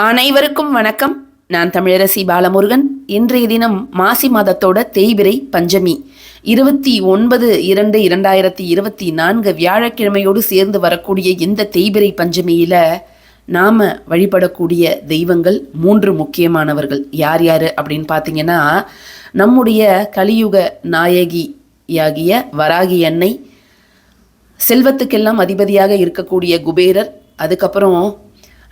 அனைவருக்கும் வணக்கம். நான் தமிழரசி பாலமுருகன். இன்றைய தினம் மாசி மாதத்தோட தேய்பிரை பஞ்சமி. இருபத்தி ஒன்பது இரண்டு இரண்டாயிரத்தி இருபத்தி நான்கு வியாழக்கிழமையோடு சேர்ந்து வரக்கூடிய இந்த தேய்பிரை பஞ்சமியில நாம வழிபடக்கூடிய தெய்வங்கள் மூன்று முக்கியமானவர்கள். யார் யார் அப்படின்னு பார்த்தீங்கன்னா நம்முடைய கலியுக நாயகியாகிய வராகி அன்னை செல்வத்துக்கெல்லாம் அதிபதியாக இருக்கக்கூடிய குபேரர் அதுக்கப்புறம்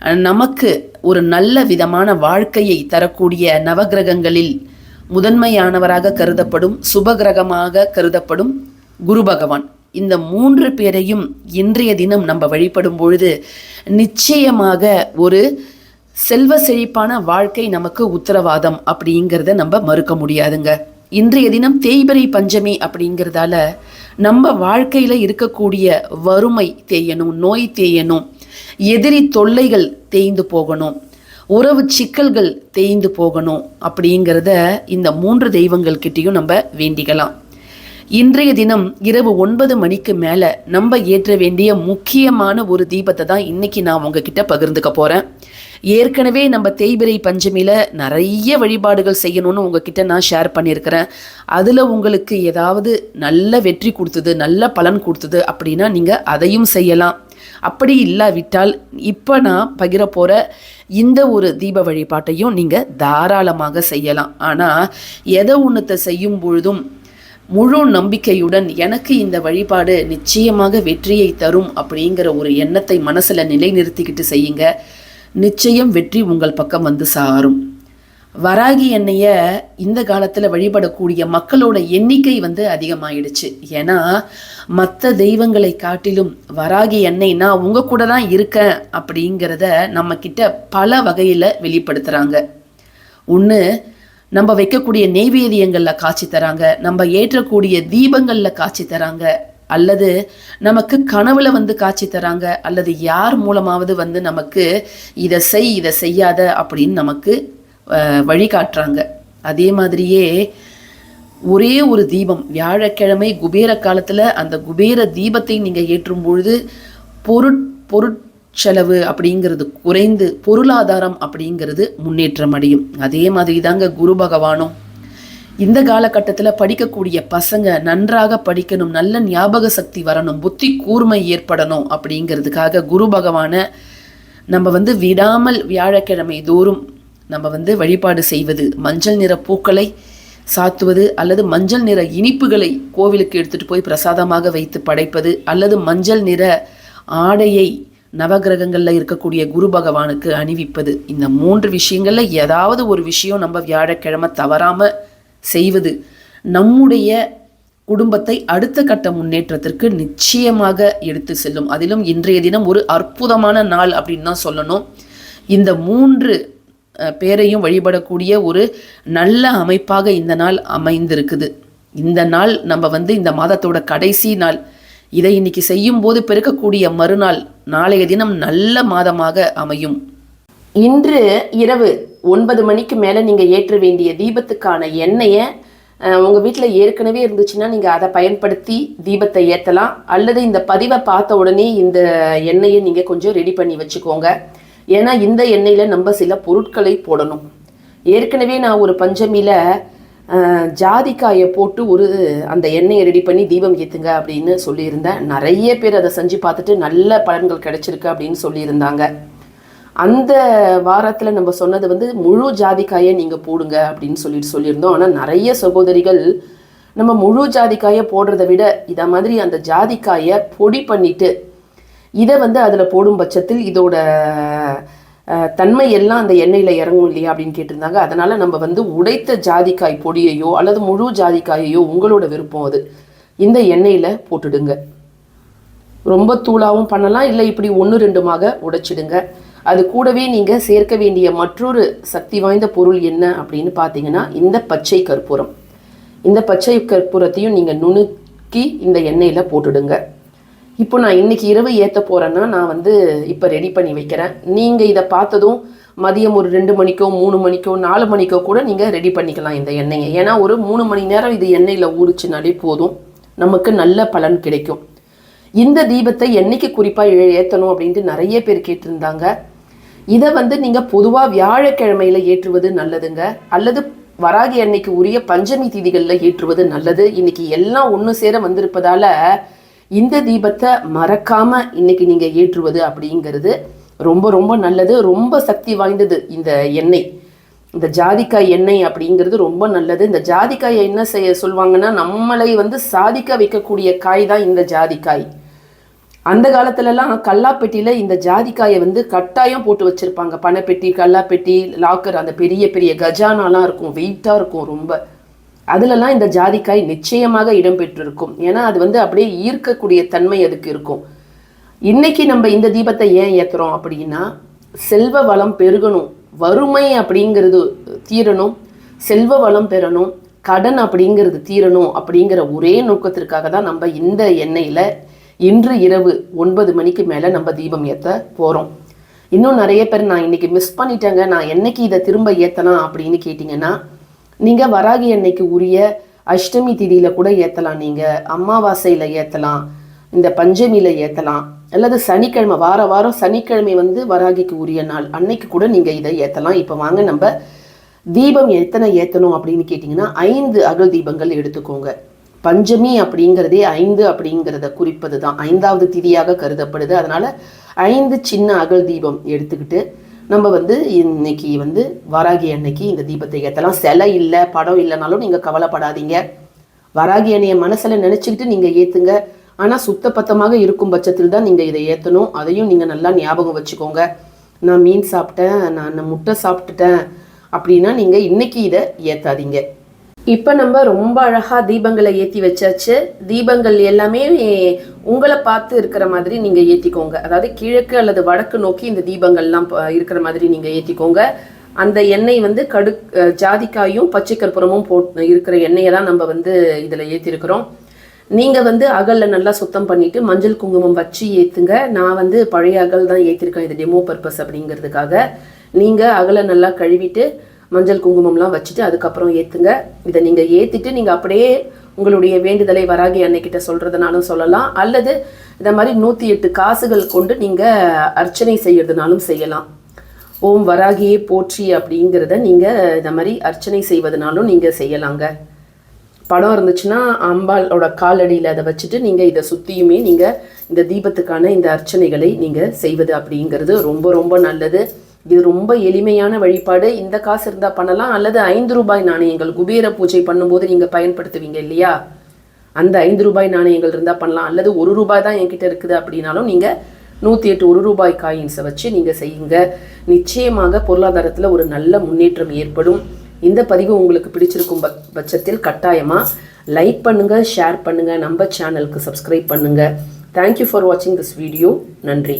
நமக்கு ஒரு நல்ல விதமான வாழ்க்கையை தரக்கூடிய நவகிரகங்களில் முதன்மையானவராக கருதப்படும் சுபகிரகமாக கருதப்படும் குரு பகவான். இந்த மூன்று பேரையும் இன்றைய தினம் நம்ம வழிபடும் பொழுது நிச்சயமாக ஒரு செல்வ செழிப்பான வாழ்க்கை நமக்கு உத்தரவாதம் அப்படிங்கிறத நம்ம மறுக்க முடியாதுங்க. இன்றைய தினம் தேய்பிரை பஞ்சமி அப்படிங்கிறதால நம்ம வாழ்க்கையில் இருக்கக்கூடிய வறுமை தேயணும் நோய் தேயணும். எதிரி தொல்லைகள் தேய்ந்து போகணும். உறவு சிக்கல்கள் தேய்ந்து போகணும் அப்படிங்கிறத இந்த மூன்று தெய்வங்கள் கிட்டேயும் நம்ம வேண்டிக்கலாம். இன்றைய தினம் இரவு ஒன்பது மணிக்கு மேலே நம்ம ஏற்ற வேண்டிய முக்கியமான ஒரு தீபத்தை தான் இன்னைக்கு நான் உங்ககிட்ட பகிர்ந்துக்க போகிறேன் ஏற்கனவே நம்ம தேய்பிரை பஞ்சமியில் நிறைய வழிபாடுகள் செய்யணும்னு உங்ககிட்ட நான் ஷேர் பண்ணியிருக்கிறேன். அதில் உங்களுக்கு ஏதாவது நல்ல வெற்றி கொடுத்தது நல்ல பலன் கொடுத்தது அப்படின்னா நீங்கள் அதையும் செய்யலாம். அப்படி இல்லாவிட்டால் இப்போ நான் பகிர போகிற இந்த ஒரு தீப வழிபாட்டையும் நீங்கள் தாராளமாக செய்யலாம். ஆனால் எதை ஒன்றத்தை செய்யும் பொழுதும் முழு நம்பிக்கையுடன் எனக்கு இந்த வழிபாடு நிச்சயமாக வெற்றியை தரும் அப்படிங்கிற ஒரு எண்ணத்தை மனசில் நிலைநிறுத்திக்கிட்டு செய்யுங்க. நிச்சயம் வெற்றி உங்கள் பக்கம் வந்து சாரும். வராகி எண்ணெயை இந்த காலத்தில் வழிபடக்கூடிய மக்களோட எண்ணிக்கை வந்து அதிகமாயிடுச்சு. ஏன்னா மற்ற தெய்வங்களை காட்டிலும் வராகி எண்ணெய் நான் உங்க கூட தான் இருக்கேன் அப்படிங்கிறத நம்ம கிட்ட பல வகையில் வெளிப்படுத்துகிறாங்க ஒன்று நம்ம வைக்கக்கூடிய நெய்வேதியங்களில் காட்சி தராங்க. நம்ம ஏற்றக்கூடிய தீபங்களில் காட்சி தராங்க. அல்லது நமக்கு கனவுல வந்து காட்சி தராங்க. அல்லது யார் மூலமாவது வந்து நமக்கு இதை செய் இதை செய்யாத அப்படின்னு நமக்கு வழிகாட்டுறாங்க. அதே மாதிரியே ஒரே ஒரு தீபம் வியாழக்கிழமை குபேர காலத்தில் அந்த குபேர தீபத்தை நீங்கள் ஏற்றும் பொழுது பொருட் பொருட்செலவு அப்படிங்கிறது குறைந்து பொருளாதாரம் அப்படிங்கிறது முன்னேற்றம் அடையும். அதே மாதிரி தாங்க குரு பகவானும். இந்த காலகட்டத்தில் படிக்கக்கூடிய பசங்க நன்றாக படிக்கணும் நல்ல ஞாபக சக்தி வரணும் புத்தி கூர்மை ஏற்படணும் அப்படிங்கிறதுக்காக குரு பகவானை நம்ம வந்து விடாமல் வியாழக்கிழமை தோறும் நம்ம வந்து வழிபாடு செய்வது மஞ்சள் நிற பூக்களை சாத்துவது அல்லது மஞ்சள் நிற இனிப்புகளை கோவிலுக்கு எடுத்துட்டு போய் பிரசாதமாக வைத்து படைப்பது அல்லது மஞ்சள் நிற ஆடையை நவகிரகங்களில் இருக்கக்கூடிய குரு பகவானுக்கு அணிவிப்பது. இந்த மூன்று விஷயங்களில் ஏதாவது ஒரு விஷயம் நம்ம வியாழக்கிழமை தவறாமல் செய்வது. நம்முடைய குடும்பத்தை அடுத்த கட்ட முன்னேற்றத்திற்கு நிச்சயமாக எடுத்து செல்லும். அதிலும் இன்றைய தினம் ஒரு அற்புதமான நாள் அப்படின்னு தான் சொல்லணும். இந்த மூன்று பேரையும் வழிபடக்கூடிய ஒரு நல்ல அமைப்பாக இந்த நாள் அமைந்திருக்குது. இந்த நாள் நம்ம வந்து இந்த மாதத்தோட கடைசி நாள். இதை இன்னைக்கு செய்யும் போது பிறக்கக்கூடிய மறுநாள் நாளைய தினம் நல்ல மாதமாக அமையும். இன்று இரவு ஒன்பது மணிக்கு மேலே நீங்கள் ஏற்ற வேண்டிய தீபத்துக்கான எண்ணெயை உங்கள் வீட்டில் ஏற்கனவே இருந்துச்சுன்னா நீங்கள் அதை பயன்படுத்தி தீபத்தை ஏற்றலாம் அல்லது இந்த பதிவை பார்த்த உடனே இந்த எண்ணெயை நீங்கள் கொஞ்சம் ரெடி பண்ணி வச்சுக்கோங்க. ஏன்னா இந்த எண்ணெயில் நம்ம சில பொருட்களை போடணும். ஏற்கனவே நான் ஒரு பஞ்சமியில் ஜாதிக்காயை போட்டு ஒரு அந்த எண்ணெயை ரெடி பண்ணி தீபம் ஏற்றுங்க அப்படின்னு சொல்லியிருந்தேன். நிறைய பேர் அதை செஞ்சு பார்த்துட்டு நல்ல பலன்கள் கிடைச்சிருக்கு அப்படின்னு சொல்லியிருந்தாங்க. அந்த வாரத்தில் நம்ம சொன்னது வந்து முழு ஜாதிக்காயை நீங்கள் போடுங்க அப்படின்னு சொல்லிட்டு சொல்லியிருந்தோம். ஆனால் நிறைய சகோதரிகள் நம்ம முழு ஜாதிக்காயை போடுறத விட இதை மாதிரி அந்த ஜாதிக்காயை பொடி பண்ணிவிட்டு இதை வந்து அதில் போடும் பட்சத்தில் இதோட தன்மை எல்லாம் அந்த எண்ணெயில் இறங்கும் இல்லையா அப்படின்னு கேட்டிருந்தாங்க. அதனால் நம்ம வந்து உடைத்த ஜாதிக்காய் பொடியையோ அல்லது முழு ஜாதிக்காயையோ உங்களோட விருப்பம் அது. இந்த எண்ணெயில் போட்டுடுங்க. ரொம்ப தூளாகவும் பண்ணலாம். இல்லை இப்படி ஒன்று ரெண்டுமாக உடைச்சிடுங்க. அது கூடவே நீங்கள் சேர்க்க வேண்டிய மற்றொரு சக்தி வாய்ந்த பொருள் என்ன அப்படின்னு பார்த்தீங்கன்னா இந்த பச்சை கற்பூரம். இந்த பச்சை கற்பூரத்தையும் நீங்கள் நுணுக்கி இந்த எண்ணெயில் போட்டுடுங்க. இப்போ நான் இன்னைக்கு இரவு ஏற்ற போகிறேன்னா நான் வந்து இப்போ ரெடி பண்ணி வைக்கிறேன். நீங்கள் இதை பார்த்ததும் மதியம் ஒரு ரெண்டு மணிக்கோ மூணு மணிக்கோ நாலு மணிக்கோ கூட நீங்கள் ரெடி பண்ணிக்கலாம் இந்த எண்ணெயை. ஏன்னா ஒரு மூணு மணி நேரம் இது எண்ணெயில் ஊறிச்சுனாலே போதும். நமக்கு நல்ல பலன் கிடைக்கும். இந்த தீபத்தை என்னைக்கு குறிப்பாக ஏற்றணும் அப்படின்ட்டு நிறைய பேர் கேட்டிருந்தாங்க. இதை வந்து நீங்கள் பொதுவாக வியாழக்கிழமையில் ஏற்றுவது நல்லதுங்க. அல்லது வராகி அன்னைக்கு உரிய பஞ்சமி தீதிகளில் ஏற்றுவது நல்லது. இன்னைக்கு எல்லாம் ஒன்று சேர வந்திருப்பதால் இந்த தீபத்தை மறக்காம இன்னைக்கு நீங்கள் ஏற்றுவது அப்படிங்கிறது ரொம்ப ரொம்ப நல்லது. ரொம்ப சக்தி வாய்ந்தது இந்த எண்ணெய். இந்த ஜாதிக்காய் எண்ணெய் அப்படிங்கிறது ரொம்ப நல்லது. இந்த ஜாதிக்காயை என்ன செய்ய சொல்லுவாங்கன்னா நம்மளை வந்து சாதிக்க வைக்கக்கூடிய காய் தான் இந்த ஜாதிக்காய். அந்த காலத்துலலாம் கல்லாப்பெட்டியில் இந்த ஜாதிக்காயை வந்து கட்டாயம் போட்டு வச்சுருப்பாங்க. பணப்பெட்டி கல்லாப்பெட்டி லாக்கர் அந்த பெரிய பெரிய கஜானாலாம் இருக்கும். வெயிட்டாக இருக்கும் ரொம்ப. அதுலலாம் இந்த ஜாதிக்காய் நிச்சயமாக இடம்பெற்றிருக்கும். ஏன்னா அது வந்து அப்படியே ஈர்க்கக்கூடிய தன்மை அதுக்கு இருக்கும். இன்னைக்கு நம்ம இந்த தீபத்தை ஏன் ஏற்றுறோம் அப்படின்னா செல்வ வளம் பெருகணும். வறுமை அப்படிங்கிறது தீரணும். செல்வ வளம் பெறணும். கடன் அப்படிங்கிறது தீரணும் அப்படிங்கிற ஒரே நோக்கத்திற்காக தான் நம்ம இந்த எண்ணெயில் இன்று இரவு ஒன்பது மணிக்கு மேலே நம்ம தீபம் ஏற்ற போகிறோம் இன்னும் நிறைய பேர் நான் இன்னைக்கு மிஸ் பண்ணிட்டேங்க. நான் என்னைக்கு இதை திரும்ப ஏற்றலாம் அப்படின்னு கேட்டிங்கன்னா நீங்கள் வராகி அன்னைக்கு உரிய அஷ்டமி திதியில் கூட ஏற்றலாம் நீங்கள் அமாவாசையில் ஏற்றலாம் இந்த பஞ்சமியில் ஏற்றலாம் அல்லது சனிக்கிழமை வார வாரம் சனிக்கிழமை வந்து வராகிக்கு உரிய நாள். அன்னைக்கு கூட நீங்கள் இதை ஏற்றலாம் இப்போ வாங்க நம்ம தீபம் எத்தனை ஏற்றணும் அப்படின்னு கேட்டிங்கன்னா ஐந்து அகல் தீபங்கள் எடுத்துக்கோங்க. பஞ்சமி அப்படிங்கிறதே ஐந்து அப்படிங்கிறத குறிப்பது தான் ஐந்தாவது திதியாக கருதப்படுது. அதனால் ஐந்து சின்ன அகல் தீபம் எடுத்துக்கிட்டு நம்ம வந்து இன்னைக்கு வந்து வராகி அன்னைக்கு இந்த தீபத்தை ஏற்றலாம் சிலை இல்லை படம் இல்லைனாலும் நீங்கள் கவலைப்படாதீங்க. வராகி அன்னையை மனசில் நினச்சிக்கிட்டு நீங்கள் ஏற்றுங்க ஆனால் சுத்தப்பத்தமாக இருக்கும் பட்சத்தில் தான் நீங்கள் இதை ஏற்றணும் அதையும் நீங்கள் நல்லா ஞாபகம் வச்சுக்கோங்க. நான் மீன் சாப்பிட்டேன் நான் முட்டை சாப்பிட்டுட்டேன் அப்படின்னா நீங்கள் இன்னைக்கு இதை ஏற்றாதீங்க இப்போ நம்ம ரொம்ப அழகாக தீபங்களை ஏற்றி வச்சாச்சு. தீபங்கள் எல்லாமே உங்களை பார்த்து இருக்கிற மாதிரி நீங்கள் ஏற்றிக்கோங்க அதாவது கிழக்கு அல்லது வடக்கு நோக்கி இந்த தீபங்கள்லாம் ப- இருக்கிற மாதிரி நீங்கள் ஏற்றிக்கோங்க அந்த எண்ணெய் வந்து கடு ஜாதிக்காயும் பச்சை கற்பூரமும் போட் இருக்கிற எண்ணெயை தான் நம்ம வந்து இதில் ஏற்றிருக்கிறோம் நீங்கள் வந்து அகலில் நல்லா சுத்தம் பண்ணிவிட்டு மஞ்சள் குங்குமம் வச்சு ஏற்றுங்க நான் வந்து பழைய அகல் தான் ஏற்றிருக்கேன் இது டெமோ பர்பஸ் அப்படிங்கிறதுக்காக. நீங்கள் அகலை நல்லா கழுவிட்டு மஞ்சள் குங்குமம்லாம் வச்சுட்டு அதுக்கப்புறம் ஏற்றுங்க இதை நீங்கள் ஏற்றிட்டு நீங்கள் அப்படியே உங்களுடைய வேண்டுதலை வராகி அன்னைக்கிட்ட சொல்கிறதுனாலும் சொல்லலாம். அல்லது இந்த மாதிரி நூற்றி எட்டு காசுகள் கொண்டு நீங்கள் அர்ச்சனை செய்யறதுனாலும் செய்யலாம். ஓம் வராகியே போற்றி அப்படிங்கிறத நீங்கள் இந்த மாதிரி அர்ச்சனை செய்வதனாலும் நீங்கள் செய்யலாங்க. படம் இருந்துச்சுன்னா அம்பாளோட காலடியில் அதை வச்சுட்டு நீங்கள் இதை சுற்றியுமே நீங்கள் இந்த தீபத்துக்கான இந்த அர்ச்சனைகளை நீங்கள் செய்வது அப்படிங்கிறது ரொம்ப ரொம்ப நல்லது. இது ரொம்ப எளிமையான வழிபாடு. இந்த காசு இருந்தால் பண்ணலாம். அல்லது ஐந்து ரூபாய் நாணயங்கள் குபேர பூஜை பண்ணும்போது நீங்கள் பயன்படுத்துவீங்க இல்லையா? அந்த ஐந்து ரூபாய் நாணயங்கள் இருந்தால் பண்ணலாம். அல்லது ஒரு ரூபாய் தான் என்கிட்ட இருக்குது அப்படின்னாலும் நீங்கள் நூற்றி எட்டு ஒரு ரூபாய் காயின்ஸை வச்சு நீங்கள் செய்யுங்க. நிச்சயமாக பொருளாதாரத்தில் ஒரு நல்ல முன்னேற்றம் ஏற்படும். இந்த பதிவு உங்களுக்கு பிடிச்சிருக்கும் பட்சத்தில் கட்டாயமாக லைக் பண்ணுங்கள் ஷேர் பண்ணுங்கள் நம்ம சேனலுக்கு சப்ஸ்கிரைப் பண்ணுங்கள் தேங்க்யூ ஃபார் வாட்சிங் திஸ் வீடியோ நன்றி.